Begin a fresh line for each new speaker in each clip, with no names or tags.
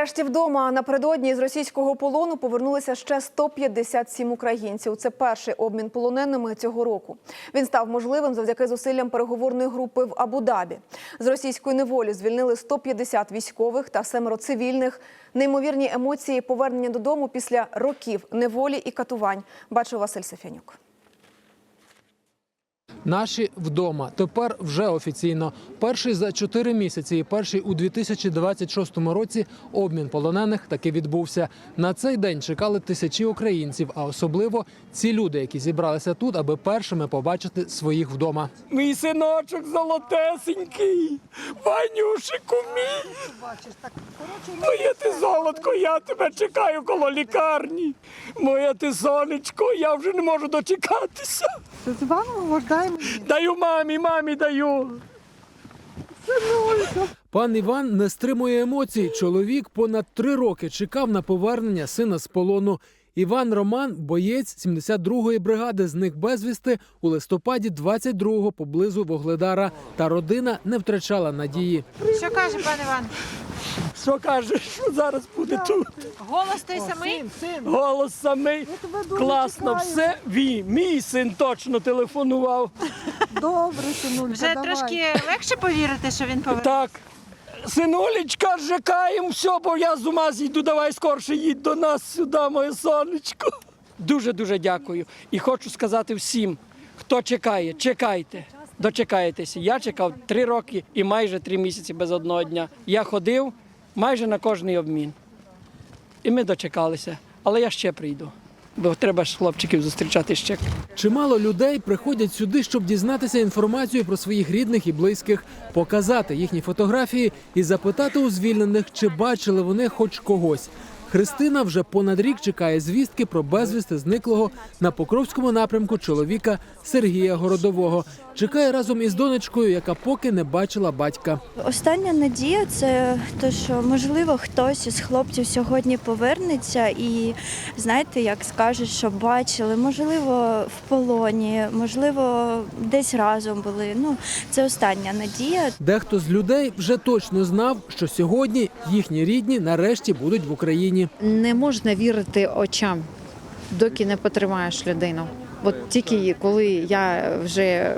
Нарешті вдома напередодні з російського полону повернулися ще 157 українців. Це перший обмін полоненими цього року. Він став можливим завдяки зусиллям переговорної групи в Абу-Дабі. З російської неволі звільнили 150 військових та семеро цивільних. Неймовірні емоції повернення додому після років неволі і катувань. Бачив Василь Сафянюк.
Наші вдома тепер вже офіційно. Перший за чотири місяці і перший у 2026 році обмін полонених таки відбувся. На цей день чекали тисячі українців, а особливо ці люди, які зібралися тут, аби першими побачити своїх вдома.
Мій синочок золотесенький, Ванюшику мій. Моє ти золотко, я тебе чекаю коло лікарні. Моє ти сонечко, я вже не можу дочекатися.
З вами вважаємо.
Даю мамі, мамі даю.
Пан Іван не стримує емоцій. Чоловік понад три роки чекав на повернення сина з полону. Іван Роман, боєць 72-ї бригади, зник безвісти у листопаді 22-го поблизу Вогледара. Та родина не втрачала надії.
Що каже пан Іван?
Що кажеш, що зараз буде тут?
Голос той самий?
Голос самий. Класно, все. Ві, мій син точно телефонував.
Добре, синулька,
Вже
давай.
трошки легше повірити, що він повернеться?
Так. Синулечка, чекаємо все, бо я з ума зійду. Давай скорше їдь до нас сюди, моє сонечко. Дуже дуже дякую. І хочу сказати всім, хто чекає, чекайте. Дочекаєтеся. Я чекав три роки і майже три місяці без одного дня. Я ходив майже на кожний обмін. І ми дочекалися. Але я ще прийду. Бо треба ж хлопчиків зустрічати ще.
Чимало людей приходять сюди, щоб дізнатися інформацію про своїх рідних і близьких, показати їхні фотографії і запитати у звільнених, чи бачили вони хоч когось. Христина вже понад рік чекає звістки про безвісти зниклого на Покровському напрямку чоловіка Сергія Городового. Чекає разом із донечкою, яка поки не бачила батька.
Остання надія це те, що можливо хтось із хлопців сьогодні повернеться і знаєте, як скажуть, що бачили, можливо, в полоні, можливо, десь разом були. Ну, це остання надія.
Дехто з людей вже точно знав, що сьогодні їхні рідні нарешті будуть в Україні.
Не можна вірити очам, доки не потримаєш людину. От тільки коли я вже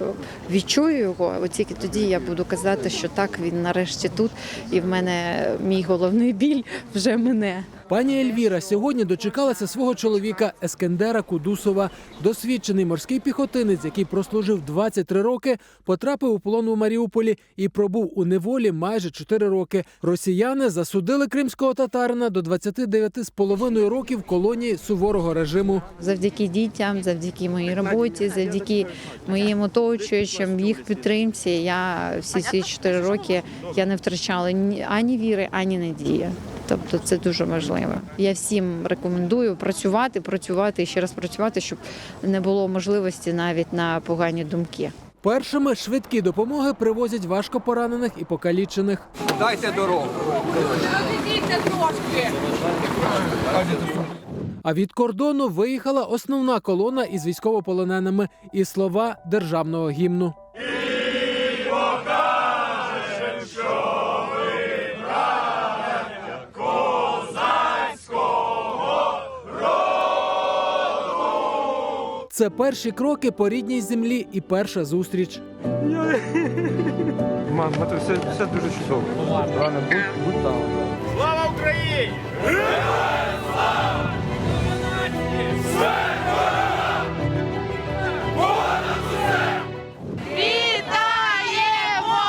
відчую його, от тільки тоді я буду казати, що так він нарешті тут, і в мене мій головний біль вже мене.
Пані Ельвіра сьогодні дочекалася свого чоловіка Ескендера Кудусова. Досвідчений морський піхотинець, який прослужив 23 роки, потрапив у полон у Маріуполі і пробув у неволі майже 4 роки. Росіяни засудили кримського татарина до 29 з половиною років колонії суворого режиму.
Завдяки дітям, завдяки моїй роботі, завдяки моїм оточуючим, їх підтримці. Я всі ці 4 роки я не втрачала ні- ані віри, ані надії. Тобто це дуже важливо. Я всім рекомендую працювати, працювати і ще раз працювати, щоб не було можливості навіть на погані думки.
Першими швидкі допомоги привозять важко поранених і покалічених.
Дайте дорогу.
А від кордону виїхала основна колона із військовополоненими і слова державного гімну. Це перші кроки по рідній землі і перша зустріч.
Мам, це все, все дуже чудово. Рано будь, будь там.
Вітаємо!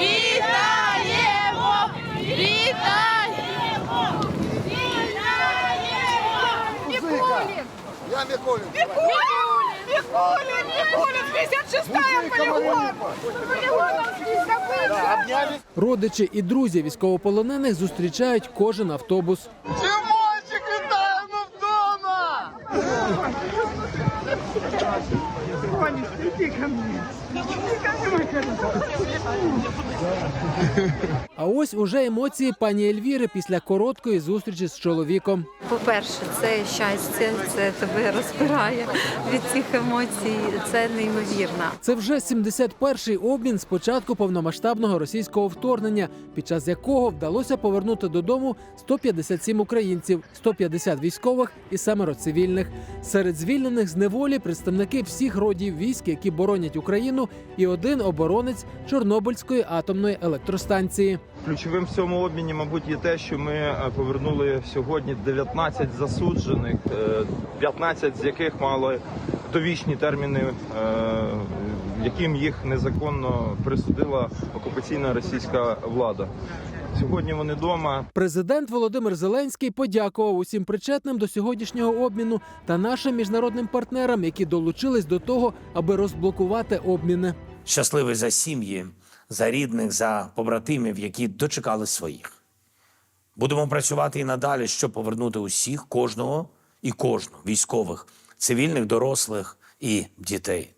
Вітаємо! Вітаємо! Вітаємо!
Я Миколин.
Микулін! Микулін! Микулін! 56-я полігон!
Родичі і друзі військовополонених зустрічають кожен автобус.
Тимончик, вітаємо вдома!
А ось уже емоції пані Ельвіри після короткої зустрічі з чоловіком.
По-перше, це щастя, це тебе розпирає від цих емоцій. Це неймовірно.
Це вже 71-й обмін з початку повномасштабного російського вторгнення, під час якого вдалося повернути додому 157 українців, 150 військових і семеро цивільних. Серед звільнених з неволі представники всіх родів військ, які боронять Україну, і один оборонець Чорнобильської атомної електростанції.
Ключовим в цьому обміні, мабуть, є те, що ми е, повернули сьогодні 19 засуджених, е, 15 з яких мали довічні терміни, е, яким їх незаконно присудила окупаційна російська влада. Сьогодні вони вдома.
Президент Володимир Зеленський подякував усім причетним до сьогоднішнього обміну та нашим міжнародним партнерам, які долучились до того, аби розблокувати обміни.
Щасливий за сім'ї, за рідних, за побратимів, які дочекали своїх. Будемо працювати і надалі, щоб повернути усіх, кожного і кожну військових, цивільних, дорослих і дітей.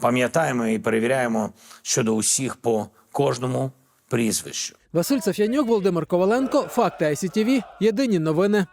Пам'ятаємо і перевіряємо щодо усіх по кожному прізвищу.
Василь Саф'янюк, Володимир Коваленко, Факти ICTV, Єдині новини.